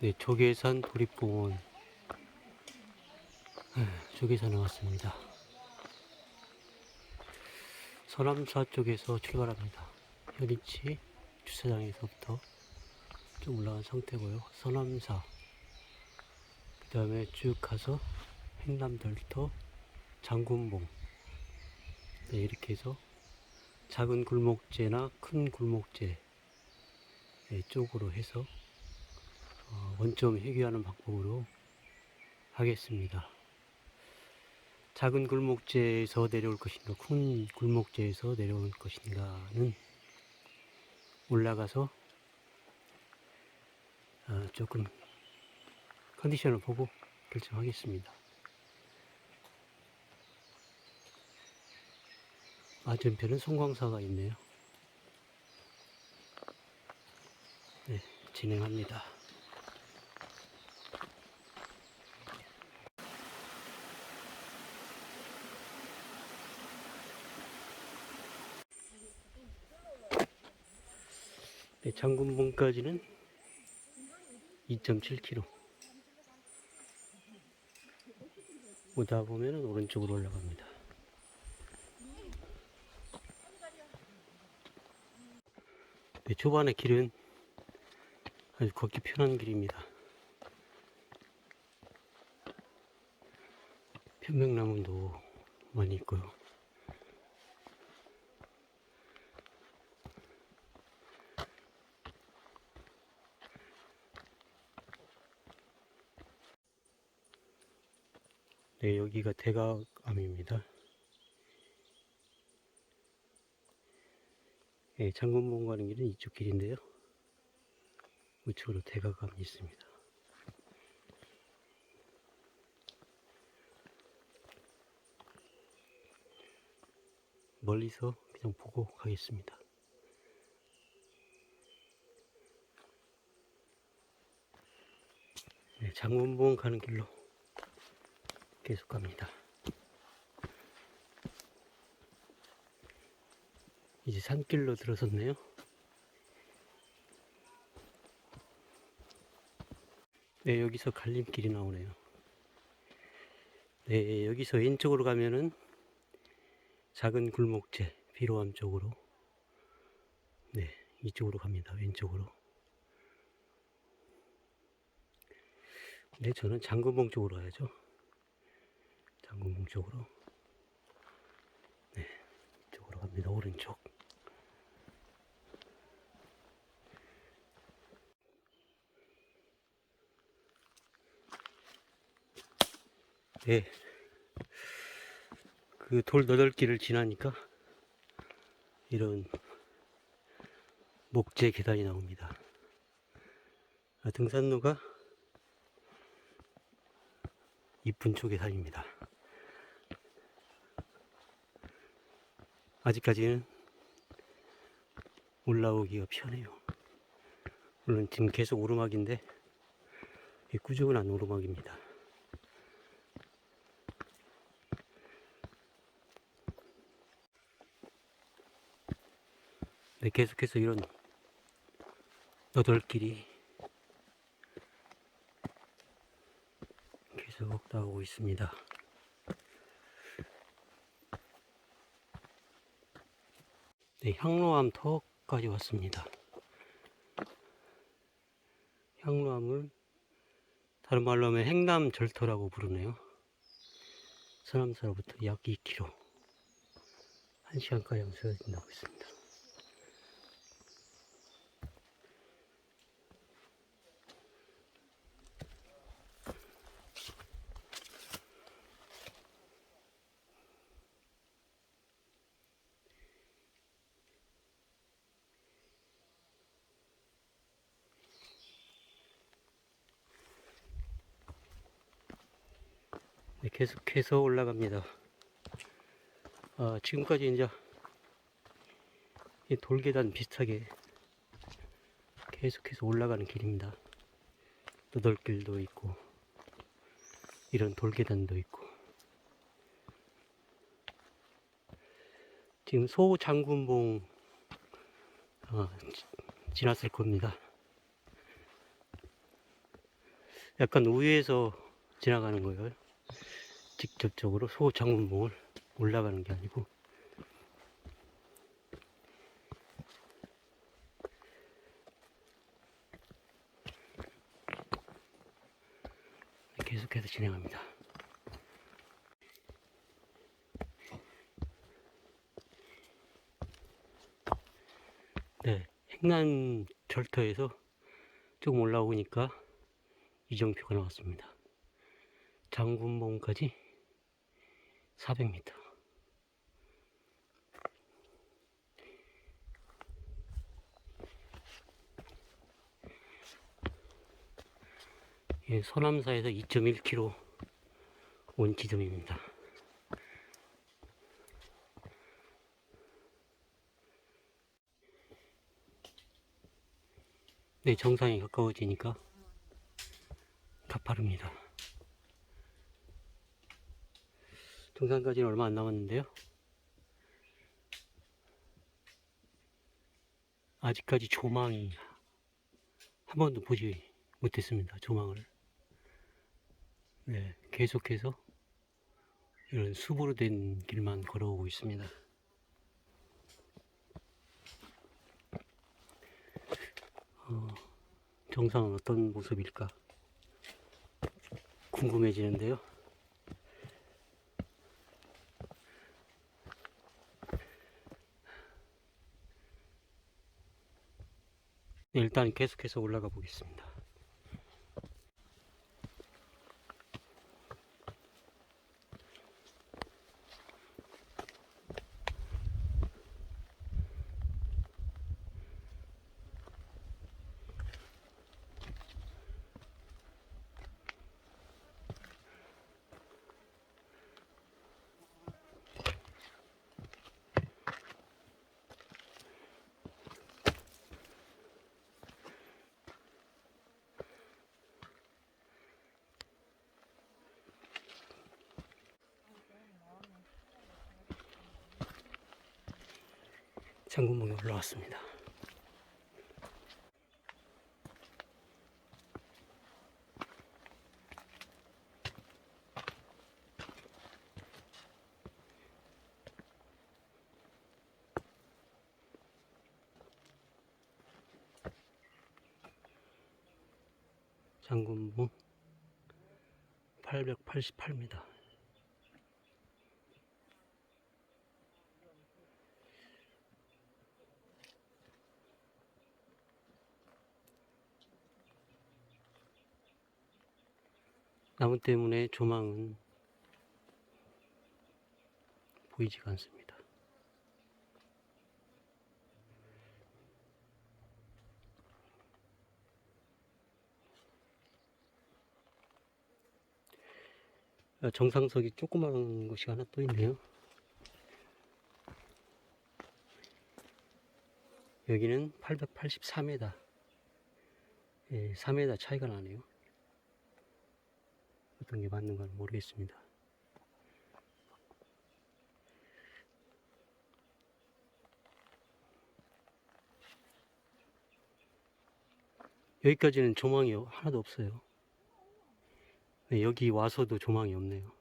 네, 조계산 도립공원. 아, 조계산에 왔습니다. 서남사 쪽에서 출발합니다. 현이치 주차장에서부터 좀 올라간 상태고요. 서남사. 그 다음에 쭉 가서 행남덜터 장군봉. 네, 이렇게 해서 작은 굴목재나 큰 굴목재 네, 쪽으로 해서 어, 원점 회귀하는 방법으로 하겠습니다. 작은 굴목재에서 내려올 것인가, 큰 굴목재에서 내려올 것인가는 올라가서 어, 조금 컨디션을 보고 결정하겠습니다. 맞은편은 송광사가 있네요. 네, 진행합니다. 장군봉까지는 2.7km. 오다 보면은 오른쪽으로 올라갑니다. 네, 초반의 길은 아주 걷기 편한 길입니다. 편백나무도 많이 있고요. 네, 여기가 대각암입니다. 네, 장군봉 가는 길은 이쪽 길인데요. 우측으로 대각암이 있습니다. 멀리서 그냥 보고 가겠습니다. 네, 장군봉 가는 길로 계속 갑니다. 이제 산길로 들어섰네요. 네, 여기서 갈림길이 나오네요. 네, 여기서 왼쪽으로 가면은 작은 굴목재, 비로암 쪽으로. 네, 이쪽으로 갑니다. 왼쪽으로. 네, 저는 장군봉 쪽으로 가야죠. 장군봉 쪽으로. 네, 이쪽으로 갑니다. 오른쪽. 네. 그돌 너덜길을 지나니까 이런 목재 계단이 나옵니다. 아, 등산로가 이쁜 쪽 계단입니다. 아직까지는 올라오기가 편해요. 물론 지금 계속 오르막인데 이 꾸준한 오르막입니다. 네, 계속해서 이런 너덜길이 계속 나오고 있습니다. 네, 향로암 터까지 왔습니다. 향로암을 다른 말로 하면 행남 절터라고 부르네요. 서남사로부터 약 2km, 1시간 가량 세워진다고 했습니다. 계속해서 올라갑니다. 아, 지금까지 이제 이 돌계단 비슷하게 계속해서 올라가는 길입니다. 너덜길도 있고 이런 돌계단도 있고 지금 소장군봉 어, 지- 지났을 겁니다. 약간 우회해서 지나가는 거예요. 직접적으로 소장군봉을 올라가는 게 아니고. 계속해서 진행합니다. 네, 행남 절터에서 조금 올라오니까 이정표가 나왔습니다. 장군봉까지 400m. 예, 서남사에서 2.1km 온 지점입니다. 네, 정상에 가까워지니까 가파릅니다. 정상까지는 얼마 안 남았는데요. 아직까지 조망이 한 번도 보지 못했습니다. 조망을. 네, 계속해서 이런 숲으로 된 길만 걸어오고 있습니다. 어, 정상은 어떤 모습일까 궁금해지는데요. 일단 계속해서 올라가 보겠습니다. 장군봉에 올라왔습니다. 장군봉 888m. 나무 때문에 조망은 보이지가 않습니다. 아, 정상석이 조그마한 곳이 하나 또 있네요. 여기는 884m. 예, 3m 차이가 나네요. 어떤 게 맞는 건 모르겠습니다. 여기까지는 조망이 하나도 없어요. 네, 여기 와서도 조망이 없네요.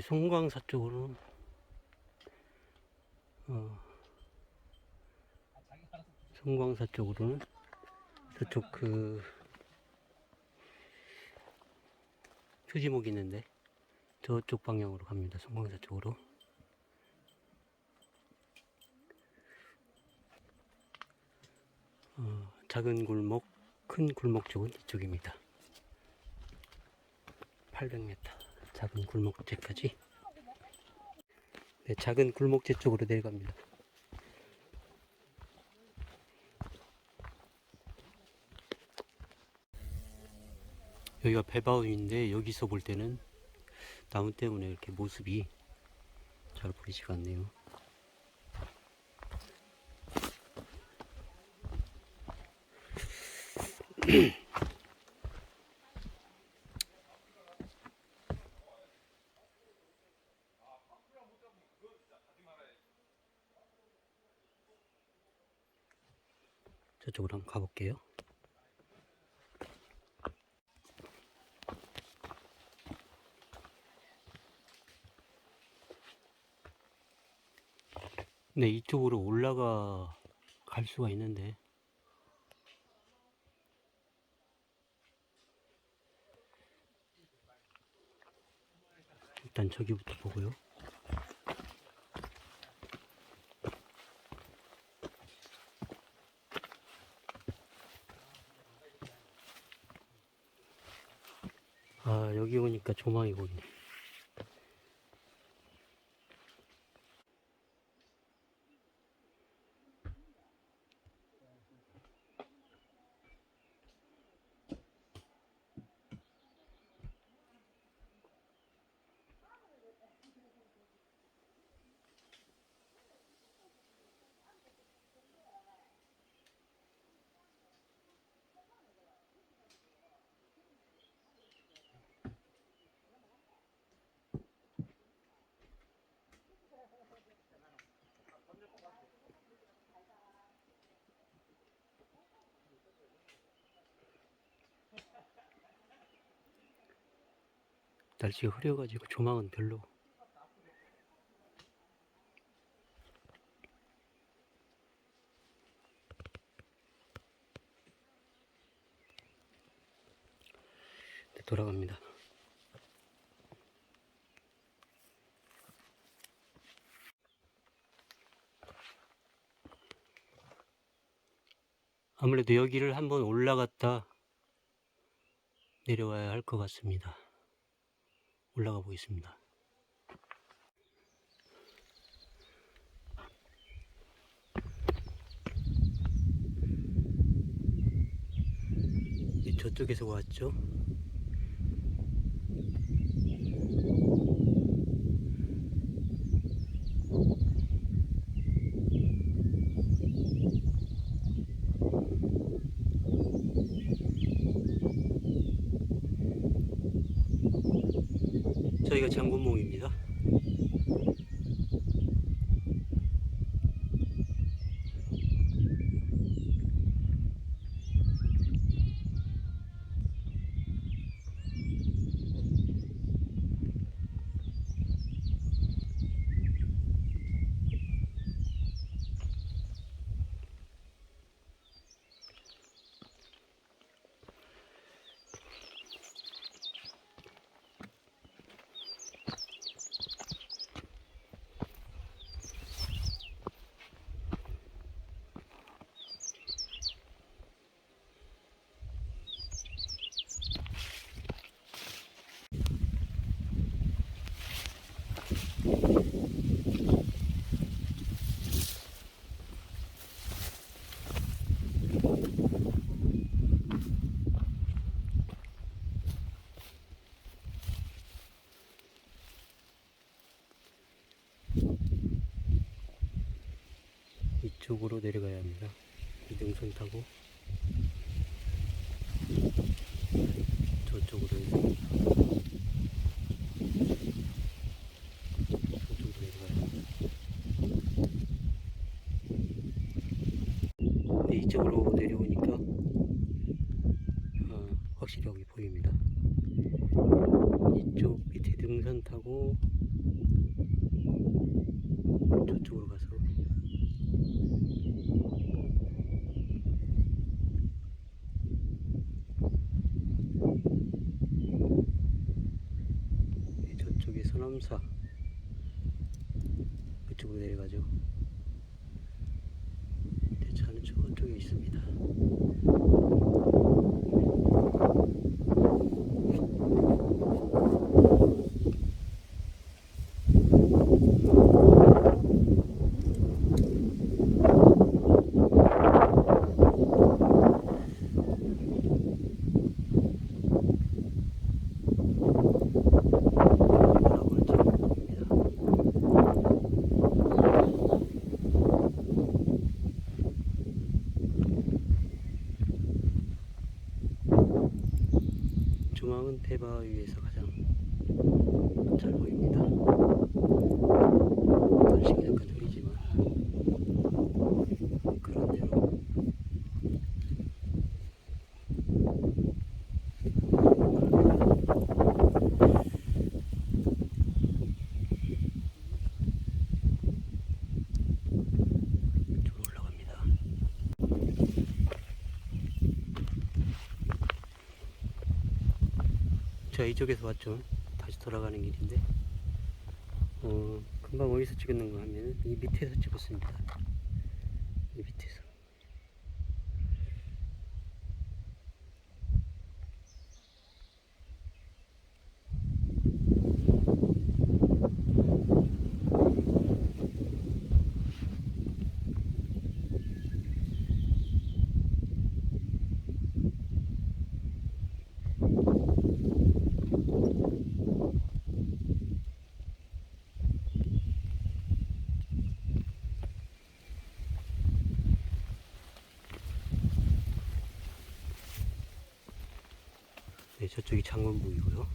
송광사 쪽으로는 어, 송광사 쪽으로는 저쪽 그 표지목이 있는데 저쪽 방향으로 갑니다. 송광사 쪽으로. 어, 작은 굴목, 큰 굴목 쪽은 이쪽입니다. 800m. 작은 굴목재까지. 네, 작은 굴목재 쪽으로 내려갑니다. 여기가 배바위인데 여기서 볼 때는 나무 때문에 이렇게 모습이 잘 보이지가 않네요. 저쪽으로 한번 가볼게요. 네, 이쪽으로 올라가 갈 수가 있는데 일단 저기부터 보고요. 아, 여기 오니까 조망이 보이네. 날씨가 흐려가지고 조망은 별로. 네, 돌아갑니다. 아무래도 여기를 한번 올라갔다 내려와야 할 것 같습니다. 올라가 보겠습니다. 이 저쪽에서 왔죠? 저희가 장군몽입니다. 이쪽으로 내려가야 합니다. 이등선 타고 저쪽으로 내려가야 합니다. 네, 이쪽으로 내려오니까 어, 확실히 여기 보입니다. 이쪽 밑에 등산 타고 저쪽으로 가서 네, 저쪽에 서남사 그쪽으로 내려가죠. 대차는 저쪽에 있습니다. 바라볼 장면입니다. 잘 보입니다. 날씨가 약간 흐리지만 그런 대로 이쪽으로 올라갑니다. 자 이쪽에서 왔죠. 돌아가는 길인데 어, 금방 어디서 찍었는가 하면 이 밑에서 찍었습니다. 저쪽이 장원봉이고요.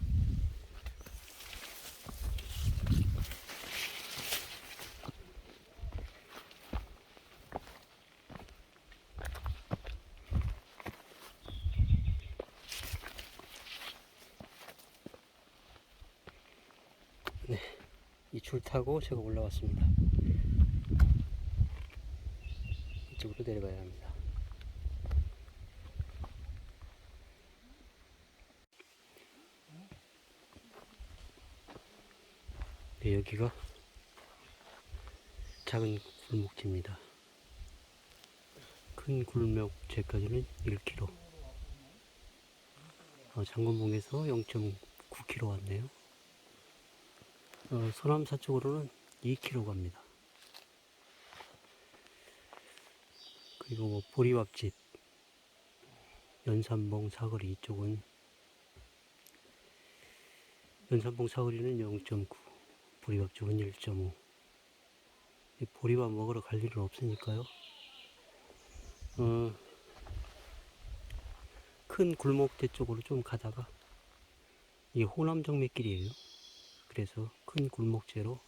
네, 이 줄 타고 제가 올라왔습니다. 이쪽으로 내려가야 합니다. 여기가 작은 굴목지입니다. 큰 굴목지까지는 1km. 어, 장건봉에서 0.9km 왔네요. 어, 서남사 쪽으로는 2km 갑니다. 그리고 뭐 보리밥집, 연산봉 사거리 이쪽은 연산봉 사거리는 0.9, 보리밥 쪽은 1.5. 이 보리밥 먹으러 갈 일은 없으니까요. 어, 큰 굴목대 쪽으로 좀 가다가 이게 호남정맥길이에요. 그래서 큰 굴목재로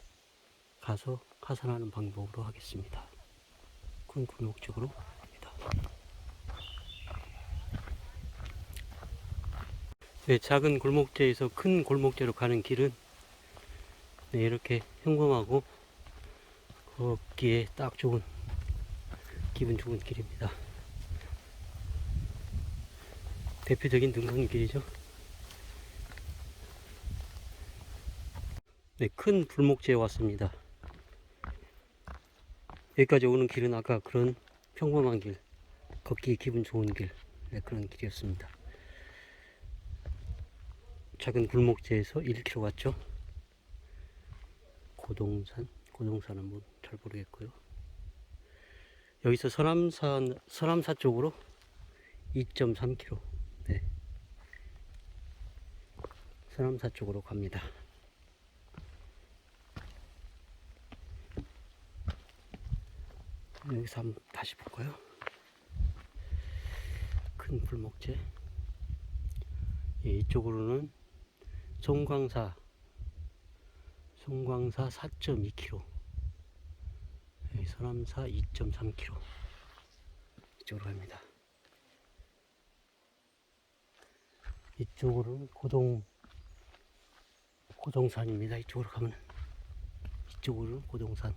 가서 하산하는 방법으로 하겠습니다. 큰 굴목 쪽으로 갑니다. 네, 작은 골목재에서 큰 골목재로 가는 길은 네, 이렇게 평범하고 걷기에 딱 좋은 기분 좋은 길입니다. 대표적인 등산길이죠. 네, 큰 불목재에 왔습니다. 여기까지 오는 길은 아까 그런 평범한 길, 걷기 기분 좋은 길, 네, 그런 길이었습니다. 작은 굴목재에서 1km 갔죠. 고동산, 고동산은 뭐 잘 모르겠고요. 여기서 서남산, 서남사 쪽으로 2.3km. 네. 서남사 쪽으로 갑니다. 여기서 한번 다시 볼까요? 큰 불목재. 예, 이쪽으로는 송광사 송광사 4.2km 여기 서남사 2.3km 이쪽으로 갑니다. 이쪽으로는 고동 고동산입니다. 이쪽으로 가면 이쪽으로는 고동산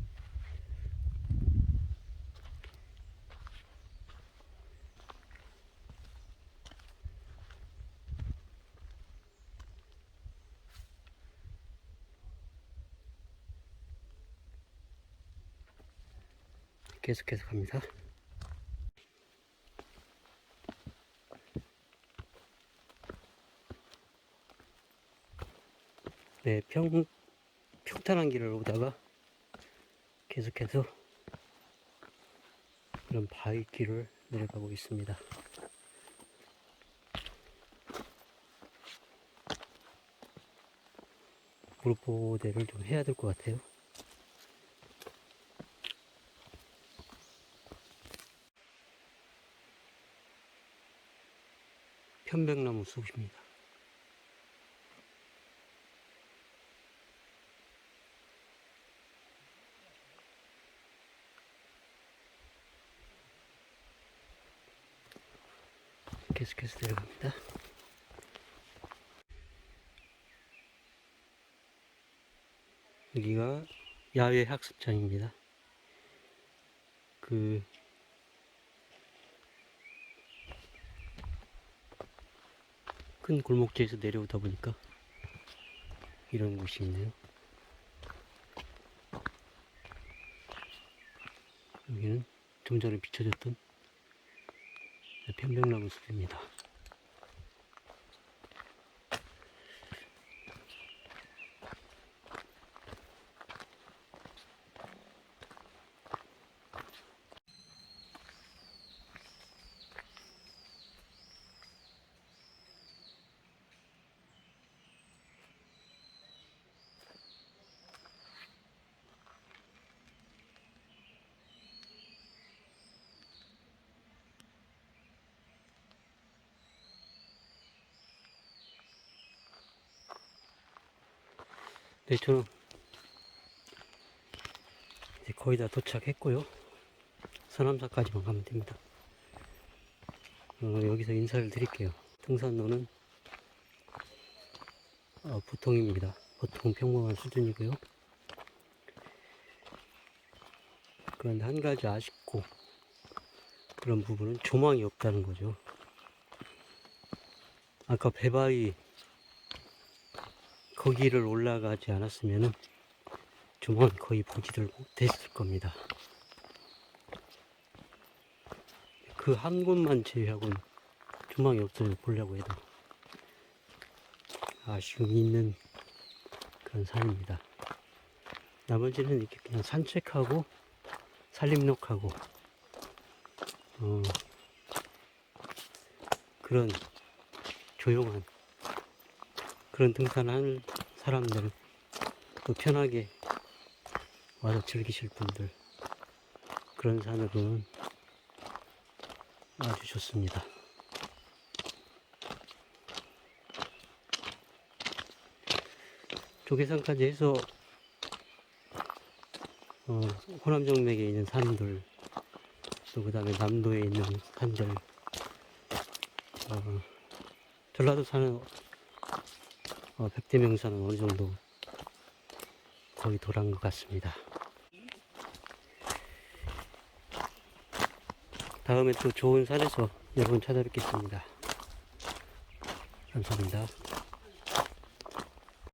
계속해서 갑니다. 네, 평, 평탄한 길을 오다가 계속해서 이런 바위 길을 내려가고 있습니다. 무릎 보호대를 좀 해야 될 것 같아요. 편백나무 숲입니다. 계속해서 내려갑니다. 여기가 야외 학습장입니다. 그 큰 골목지에서 내려오다 보니까 이런 곳이 있네요. 여기는 좀 전에 비춰졌던 편백나무 숲입니다. 네, 저는 이제 거의 다 도착했고요. 서남사까지만 가면 됩니다. 어, 여기서 인사를 드릴게요. 등산로는 어, 보통입니다. 보통 평범한 수준이고요. 그런데 한 가지 아쉽고 그런 부분은 조망이 없다는 거죠. 아까 배바위 거기를 올라가지 않았으면은 조망 거의 보지를 못했을 겁니다. 그 한 곳만 제외하고는 조망이 없어서 보려고 해도 아쉬움이 있는 그런 산입니다. 나머지는 이렇게 그냥 산책하고 산림욕하고 어, 그런 조용한 그런 등산하는 사람들 또 편하게 와서 즐기실 분들 그런 산으로는 아주 좋습니다. 조계산까지 해서 어, 호남정맥에 있는 산들 또 그 다음에 남도에 있는 산들 어, 전라도 산은 어, 백대명산은 어느 정도 거의 돌아온 것 같습니다. 다음에 또 좋은 산에서 여러분 찾아뵙겠습니다. 감사합니다.